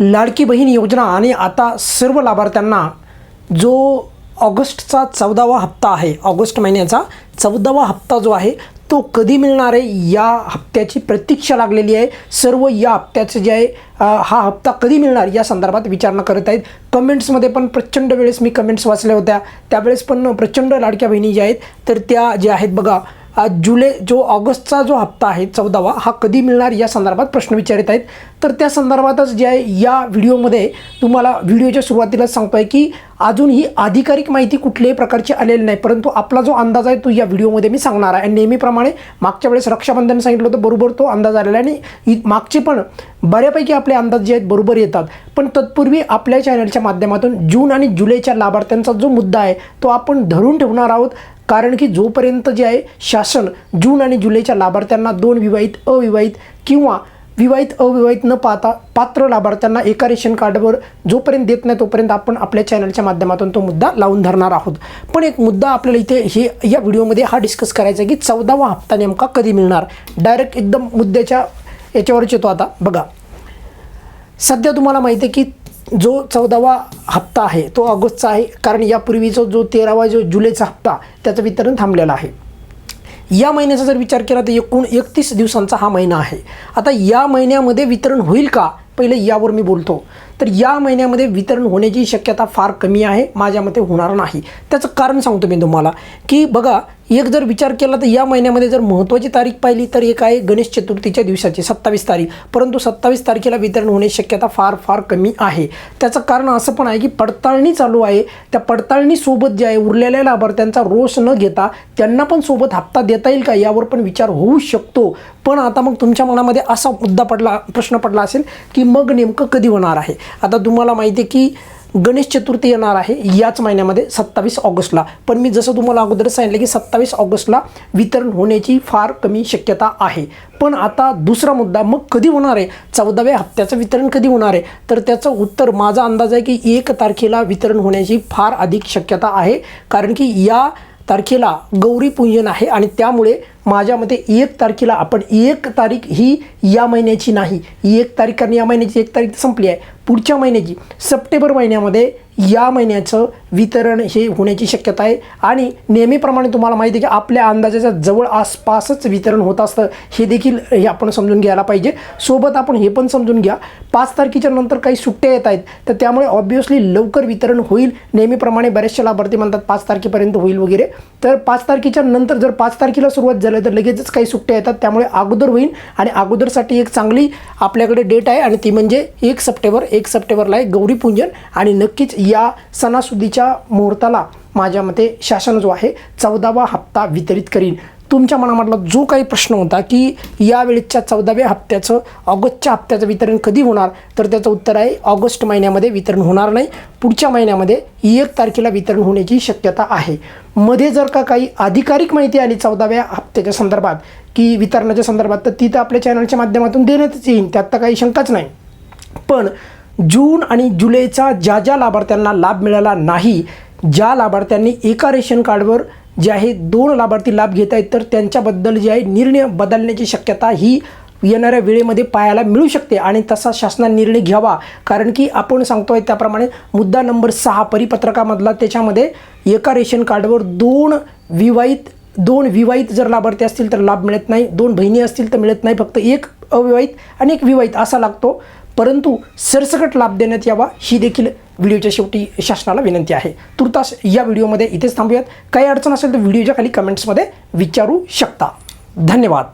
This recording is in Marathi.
लाडकी बहीण योजना आणि आता सर्व लाभार्थ्यांना जो ऑगस्टचा चौदावा हप्ता आहे ऑगस्ट महिन्याचा चौदावा हप्ता जो आहे तो कधी मिळणार आहे या हप्त्याची प्रतीक्षा लागलेली आहे. सर्व या हप्त्याचं जे आहे हा हप्ता कधी मिळणार या संदर्भात विचारणा करत आहेत. कमेंट्समध्ये पण प्रचंड वेळेस मी कमेंट्स वाचल्या होत्या. त्यावेळेस पण प्रचंड लाडक्या बहिणी ज्या आहेत तर त्या ज्या आहेत बघा जुलै जो ऑगस्टचा जो हप्ता आहे चौदावा हा कधी मिळणार या संदर्भात प्रश्न विचारित आहेत. तर त्या संदर्भातच जे आहे या व्हिडिओमध्ये तुम्हाला व्हिडिओच्या सुरुवातीला सांगतो आहे की अजून ही अधिकारिक माहिती कुठल्याही प्रकारची आलेली नाही परंतु आपला जो अंदाज आहे तो या व्हिडिओमध्ये मी सांगणार आहे. आणि नेहमीप्रमाणे मागच्या वेळेस रक्षाबंधन सांगितलं होतं बरोबर तो अंदाज आलेला आहे. आणि मागचे पण बऱ्यापैकी आपले अंदाज जे आहेत बरोबर येतात. पण तत्पूर्वी आपल्या चॅनलच्या माध्यमातून जून आणि जुलैच्या लाभार्थ्यांचा जो मुद्दा आहे तो आपण धरून ठेवणार आहोत. कारण की जोपर्यंत जे आहे शासन जून आणि जुलैच्या लाभार्थ्यांना दोन विवाहित अविवाहित किंवा विवाहित अविवाहित न पाहता पात्र लाभार्थ्यांना एका रेशन कार्डवर जोपर्यंत देत नाही तोपर्यंत आपण आपल्या चॅनलच्या माध्यमातून तो मुद्दा लावून धरणार आहोत. पण एक मुद्दा आपल्याला इथे हे या व्हिडिओमध्ये हा डिस्कस करायचा आहे की चौदावा हप्ता नेमका कधी मिळणार? डायरेक्ट एकदम मुद्द्याच्या याच्यावरच येतो आता. बघा. सध्या तुम्हाला माहिती आहे की जो चौदावा हप्ता आहे तो ऑगस्टचा आहे. कारण यापूर्वीचा जो तेरावा जो जुलैचा हप्ता त्याचं वितरण थांबलेलं आहे. या महिन्याचा जर विचार केला तर एकूण एकतीस दिवसांचा हा महिना आहे. आता या महिन्यामध्ये वितरण होईल का? पहिले यावर मी बोलतो. तर या महिन्यामध्ये वितरण होण्याची शक्यता फार कमी आहे. माझ्या मते होणार नाही. त्याचं कारण सांगतो मी तुम्हाला. की बघा एक जर विचार केला तर या महिन्यामध्ये जर महत्त्वाची तारीख पाहिली तर एक आहे गणेश चतुर्थीच्या दिवसाची सत्तावीस तारीख. परंतु सत्तावीस तारखेला वितरण होण्याची शक्यता फार फार कमी आहे. त्याचं कारण असं पण आहे की पडताळणी चालू आहे. त्या पडताळणीसोबत जे आहे उरलेल्या लाभार्थ्यांचा रोष न घेता त्यांना पण सोबत हप्ता देता येईल का यावर पण विचार होऊ शकतो. पण आता मग तुमच्या मनामध्ये असा मुद्दा पडला प्रश्न पडला असेल की मग नेमकं कधी होणार आहे? आता तुम्हाला माहिती आहे की गणेश चतुर्थी येणार आहे याच महिन्यामध्ये सत्तावीस ऑगस्टला. पण मी जसं तुम्हाला अगोदरच सांगितलं की सत्तावीस ऑगस्टला वितरण होण्याची फार कमी शक्यता आहे. पण आता दुसरा मुद्दा मग कधी होणार आहे? चौदाव्या हप्त्याचं वितरण कधी होणार आहे? तर त्याचं उत्तर माझा अंदाज आहे की एक तारखेला वितरण होण्याची फार अधिक शक्यता आहे. कारण की या तारखेला गौरी पूजन आहे आणि त्यामुळे माझ्या मते एक तारखेला आपण एक तारीख ही या महिन्याची नाही. एक तारीख कारण या महिन्याची एक तारीख संपली आहे. पुढच्या महिन्याची सप्टेंबर महिन्यामध्ये या महिन्याचं वितरण हे होण्याची शक्यता आहे. आणि नेहमीप्रमाणे तुम्हाला माहिती आहे की आपल्या अंदाजाच्या जवळ आसपासच वितरण होत असतं. हे देखील हे आपण समजून घ्यायला पाहिजे. सोबत आपण हे पण समजून घ्या. पाच तारखेच्या नंतर काही सुट्ट्या येत आहेत. तर त्यामुळे ऑब्व्हियसली लवकर वितरण होईल. नेहमीप्रमाणे बरेचसे लाभार्थी म्हणतात पाच तारखेपर्यंत होईल वगैरे. तर पाच तारखेच्या नंतर जर पाच तारखेला सुरुवात झाली तर लगेचच काही सुट्ट्या येतात. त्यामुळे अगोदर होईल आणि अगोदरसाठी एक चांगली आपल्याकडे डेट आहे. आणि ती म्हणजे एक सप्टेंबर एक सप्टेंबरला आहे गौरीपूजन आणि नक्कीच या सणासुदीच्या मुहूर्ताला माझ्या मते शासन जो आहे चौदावा हप्ता वितरित करीन. तुमच्या मनामधला जो काही प्रश्न होता की यावेळीच्या चौदाव्या हप्त्याचं ऑगस्टच्या हप्त्याचं वितरण कधी होणार? तर त्याचं उत्तर आहे ऑगस्ट महिन्यामध्ये वितरण होणार नाही. पुढच्या महिन्यामध्ये एक तारखेला वितरण होण्याची शक्यता आहे. मध्ये जर का काही अधिकारिक माहिती आली चौदाव्या हप्त्याच्या संदर्भात की वितरणाच्या संदर्भात तर ती तर आपल्या चॅनलच्या माध्यमातून देण्यातच येईल. त्यात तर काही शंकाच नाही. पण जून आणि जुलैचा ज्या ज्या लाभार्थ्यांना लाभ मिळाला नाही ज्या लाभार्थ्यांनी एका रेशन कार्डवर जे आहे दोन लाभार्थी लाभ घेत आहेत तर त्यांच्याबद्दल जे आहे निर्णय बदलण्याची शक्यता ही येणाऱ्या वेळेमध्ये पाहायला मिळू शकते आणि तसा शासनाने निर्णय घ्यावा. कारण की आपण सांगतो आहे त्याप्रमाणे मुद्दा नंबर सहा परिपत्रकामधला त्याच्यामध्ये एका रेशन कार्डवर दोन विवाहित दोन विवाहित जर लाभार्थी असतील तर लाभ मिळत नाही दोन बहिणी असतील तर मिळत नाही फक्त एक अविवाहित आणि एक विवाहित असा लागतो. परंतु सरसकट लाभ देण्यात यावा ही देखील व्हिडिओच्या शेवटी शासनाला विनंती आहे. तुर्तास या व्हिडिओमध्ये इथेच थांबूयात. काही अडचण असेल तर व्हिडिओच्या खाली कमेंट्समध्ये विचारू शकता. धन्यवाद.